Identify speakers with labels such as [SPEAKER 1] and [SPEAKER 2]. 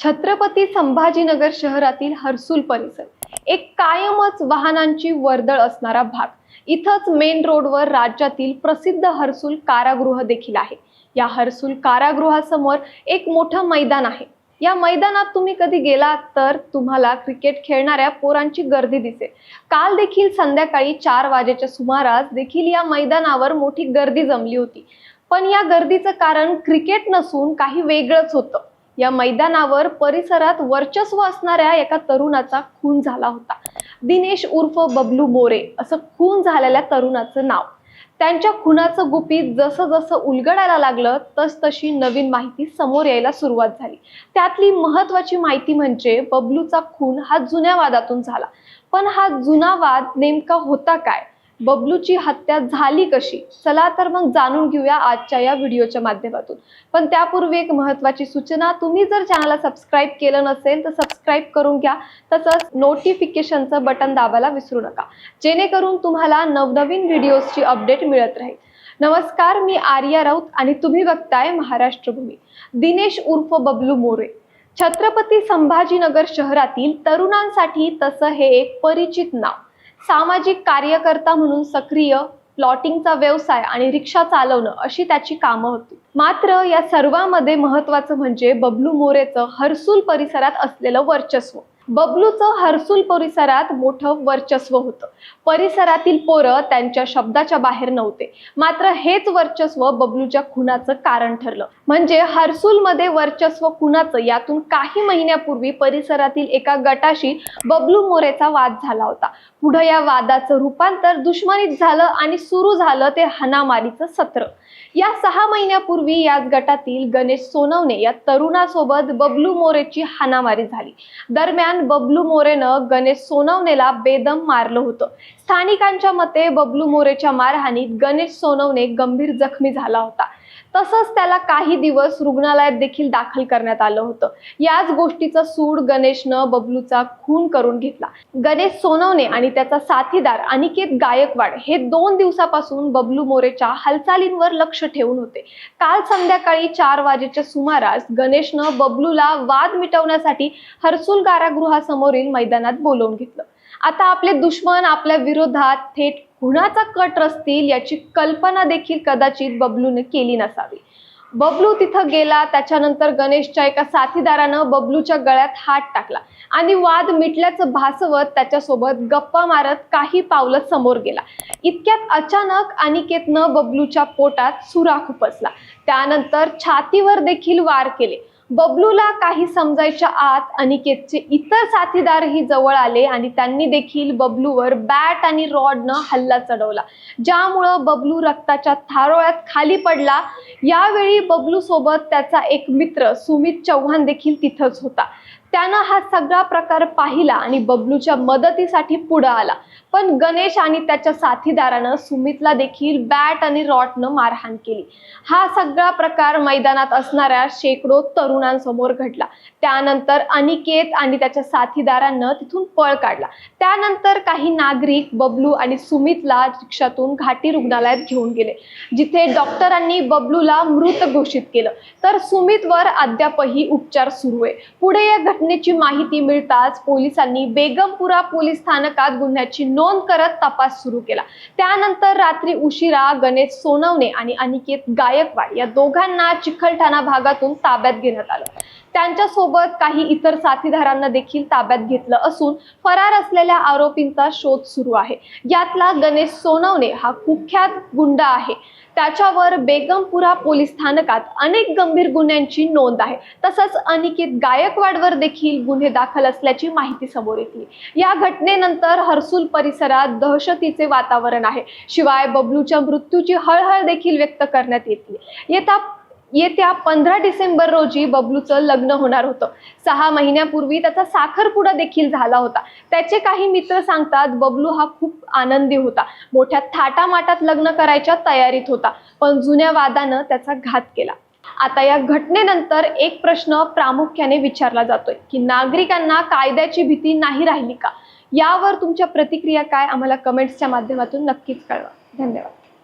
[SPEAKER 1] छत्रपती संभाजीनगर शहरातील हर्सुल परिसर. एक कायमच वाहनांची वर्दळ असणारा भाग. इथंच मेन रोडवर राज्यातील प्रसिद्ध हर्सुल कारागृह देखील आहे. या हर्सुल कारागृहासमोर एक मोठं मैदान आहे. या मैदानात तुम्ही कधी गेलात तर तुम्हाला क्रिकेट खेळणाऱ्या पोरांची गर्दी दिसेल. काल देखील संध्याकाळी चार वाजेच्या सुमारास देखील या मैदानावर मोठी गर्दी जमली होती. पण या गर्दीचं कारण क्रिकेट नसून काही वेगळंच होतं. या मैदानावर परिसरात वर्चस्व असणाऱ्या एका तरुणाचा खून झाला होता. दिनेश उर्फ बबलू मोरे असं खून झालेल्या तरुणाचं नाव. त्यांच्या खुनाचं गुपित जसं जसं उलगडायला लागलं तस तशी नवीन माहिती समोर यायला सुरुवात झाली. त्यातली महत्वाची माहिती म्हणजे बबलूचा खून हा जुन्या वादातून झाला. पण हा जुना वाद नेमका होता काय? बबलूची हत्या झाली कशी? चला तर मग जाणून घेऊया आजच्या या व्हिडिओच्या माध्यमातून. पण त्यापूर्वी एक महत्वाची सूचना तुम्ही जर चॅनलला सबस्क्राईब केलं नसेल तर सबस्क्राईब करून घ्या. तसंच नोटिफिकेशनचं बटन दाबायला विसरू नका. जेणेकरून तुम्हाला नवनवीन व्हिडिओजची अपडेट मिळत राहील. नमस्कार मी आर्या राऊत आणि तुम्ही बघताय महाराष्ट्रभूमी दिनेश उर्फ बबलू मोरे. छत्रपती संभाजीनगर शहरातील तरुणांसाठी तसं हे एक परिचित नाव. सामाजिक कार्यकर्ता म्हणून सक्रिय प्लॉटिंगचा व्यवसाय आणि रिक्षा चालवणं अशी त्याची कामं होती. मात्र या सर्वांमध्ये महत्वाचं म्हणजे बबलू मोरेचं हर्सूल परिसरात असलेलं वर्चस्व. बबलूचं हर्सुल परिसरात मोठं वर्चस्व होतं. परिसरातील पोरं त्यांच्या शब्दाच्या बाहेर नव्हते. मात्र हेच वर्चस्व बबलूच्या खुनाचं कारण ठरलं. म्हणजे हर्सुलमध्ये वर्चस्व खुनाचं यातून काही महिन्यापूर्वी परिसरातील एका गटाशी बबलू मोरेचा वाद झाला होता. पुढे या वादाचं रूपांतर दुश्मनीत झालं आणि सुरू झालं ते हनामारीचं सत्र. या सहा महिन्यापूर्वी याच गटातील गणेश सोनवणे या तरुणासोबत बबलू मोरेची हाणामारी झाली. दरम्यान बबलू मोरेनं गणेश सोनवणेला बेदम मारलं होतं. स्थानिकांच्या मते बबलू मोरेच्या मारहाणीत गणेश सोनवणे गंभीर जखमी झाला होता. तसंच त्याला काही दिवस रुग्णालयात देखील दाखल करण्यात आलं होतं. याच गोष्टीचं सूड गणेशनं बबलूचा खून करून घेतला. गणेश सोनवणे आणि त्याचा साथीदार अनिकेत गायकवाड हे दोन दिवसापासून बबलू मोरेच्या हालचालींवर लक्ष ठेवून होते. काल संध्याकाळी चार वाजेच्या सुमारास गणेशनं बबलूला वाद मिटवण्यासाठी हर्सुल कारागृहासमोरील मैदानात बोलवून घेतलं. आता आपले दुश्मन आपल्या विरोधात थेट कुणाचा कट रचतील याची कल्पना देखील कदाचित बबलूने केली नसावी. बबलू तिथं गेला त्याच्यानंतर गणेशच्या एका साथीदारानं बबलूच्या गळ्यात हात टाकला आणि वाद मिटल्याचं भासवत त्याच्यासोबत गप्पा मारत काही पावलं समोर गेला. इतक्यात अचानक अनिकेतनं बबलूच्या पोटात सुराख उपसला. त्यानंतर छातीवर देखील वार केले. बबलूला काही समजायच्या आत अनिकेतचे इतर साथीदारही जवळ आले आणि त्यांनी देखील बबलूवर बॅट आणि रॉडनं हल्ला चढवला. ज्यामुळं बबलू रक्ताच्या थारोळ्यात खाली पडला. यावेळी बबलू सोबत त्याचा एक मित्र सुमित चव्हाण देखील तिथंच होता. त्यानं हा सगळा प्रकार पाहिला आणि बबलूच्या मदतीसाठी पुढं आला. पण गणेश आणि त्याच्या साथीदारानं सुमितला देखील बॅट आणि रॉटनं मारहाण केली. हा सगळा प्रकार मैदानात असणाऱ्या शेकडो तरुणांसमोर घडला. त्यानंतर अनिकेत आणि त्याच्या साथीदारांनं तिथून पळ काढला. त्यानंतर काही नागरिक बबलू आणि सुमितला रिक्षातून घाटी रुग्णालयात घेऊन गेले जिथे डॉक्टरांनी बबलूला मृत घोषित केलं. तर सुमितवर अद्यापही उपचार सुरू आहे. पुढे या घटनेची माहिती मिळताच पोलिसांनी बेगमपुरा पोलीस स्थानकात गुन्ह्याची नोंद करत तपास सुरू केला. त्यानंतर रात्री उशिरा गणेश सोनवणे आणि अनिकेत गायकवाड या दोघांना चिखलठाणा भागातून ताब्यात घेण्यात आलं. त्यांच्यासोबत काही इतर साथीदारांना देखील ताब्यात घेतलं असून फरार असलेल्या आरोपींचा शोध सुरू आहे. यातला गणेश सोनवणे हा कुख्यात गुंड आहे. त्याच्यावर बेगमपुरा पोलीस स्थानकात अनेक गंभीर गुन्ह्यांची नोंद आहे. तसंच अनिकेत गायकवाडवर देखील गुन्हे दाखल असल्याची माहिती समोर येते. या घटनेनंतर हर्सुल परिसरात दहशतीचे वातावरण आहे. शिवाय बबलूच्या मृत्यूची हळहळ देखील व्यक्त करण्यात येते. येता येत्या पंधरा डिसेंबर रोजी बबलूचं लग्न होणार होतं. सहा महिन्यापूर्वी त्याचा साखरपुडा देखील झाला होता. त्याचे काही मित्र सांगतात बबलू हा खूप आनंदी होता. मोठ्या थाटामाटात लग्न करायच्या तयारीत होता पण जुन्या वादानं त्याचा घात केला. आता या घटनेनंतर एक प्रश्न प्रामुख्याने विचारला जातोय की नागरिकांना कायद्याची भीती नाही राहिली का? यावर तुमच्या प्रतिक्रिया काय? आम्हाला कमेंट्सच्या माध्यमातून नक्कीच कळवा. धन्यवाद.